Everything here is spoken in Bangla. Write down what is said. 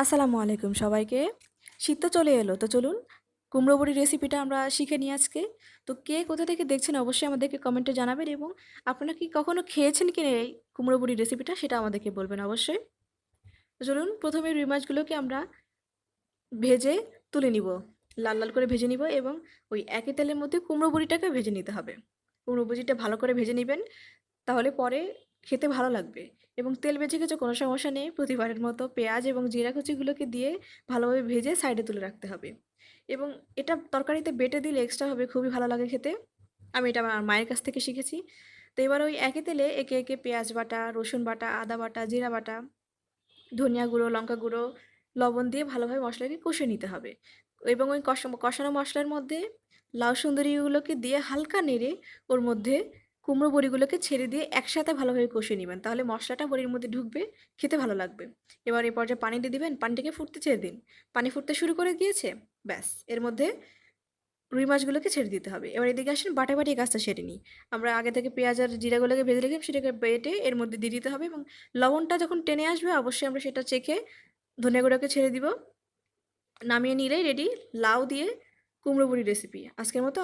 আসসালামু আলাইকুম সবাইকে। শীত তো চলে এলো, তো চলুন কুমড়ো বড়ি রেসিপিটা আমরা শিখে নিই আজকে। তো কে কোথা থেকে দেখছেন অবশ্যই আমাদেরকে কমেন্টে জানাবেন এবং আপনারা কি কখনো খেয়েছেন কি এই কুমড়ো বড়ি রেসিপিটা সেটা আমাদেরকে বলবেন অবশ্যই। তো চলুন প্রথমে রুই মাছগুলোকে আমরা ভেজে তুলে নিব। লাল লাল করে ভেজে নিব এবং ওই একই তেলের মধ্যে কুমড়ো বড়িটাকে ভেজে নিতে হবে। কুমড়ো বড়িটা ভালো করে ভেজে নেবেন, তাহলে পরে খেতে ভালো লাগবে। এবং তেল বেঁচে গেছে, কোনো সমস্যা নেই। প্রতিবারের মতো পেঁয়াজ এবং জিরা কুচিগুলোকে দিয়ে ভালোভাবে ভেজে সাইডে তুলে রাখতে হবে। এবং এটা তরকারিতে বেটে দিলে এক্সট্রা হবে, খুবই ভালো লাগে খেতে। আমি এটা আমার মায়ের কাছ থেকে শিখেছি। তো এবার ওই একই তেলে একে একে পেঁয়াজ বাটা, রসুন বাটা, আদা বাটা, জিরা বাটা, ধনিয়া গুঁড়ো, লঙ্কা গুঁড়ো, লবণ দিয়ে ভালোভাবে মশলাকে কষে নিতে হবে। এবং ওই কষা, কষানো মশলার মধ্যে লাউ সুন্দরীগুলোকে দিয়ে হালকা নেড়ে ওর মধ্যে কুমড়ো বড়িগুলোকে ছেড়ে দিয়ে একসাথে ভালোভাবে কষিয়ে নেবেন। তাহলে মশলাটা বড়ির মধ্যে ঢুকবে, খেতে ভালো লাগবে। এবার এই পর্যায়ে পানি দিয়ে দিবেন, পানিটাকে ফুটতে ছেড়ে দিন। পানি ফুটতে শুরু করে দিয়েছে, ব্যাস। এর মধ্যে রুই মাছগুলোকে ছেড়ে দিতে হবে। এবার এদিকে আসেন বাটা বাটি গাছটা সেরে নিই। আমরা আগে থেকে পেঁয়াজ আর জিরাগুলোকে ভেজে রেখে সেটাকে বেটে এর মধ্যে দিয়ে দিতে হবে এবং লবণটা যখন টেনে আসবে, অবশ্যই আমরা সেটা চেখে ধনিয়া গুঁড়োকে ছেড়ে দিব। নামিয়ে নিলেই রেডি লাউ দিয়ে কুমড়ো বড়ি রেসিপি আজকের মতো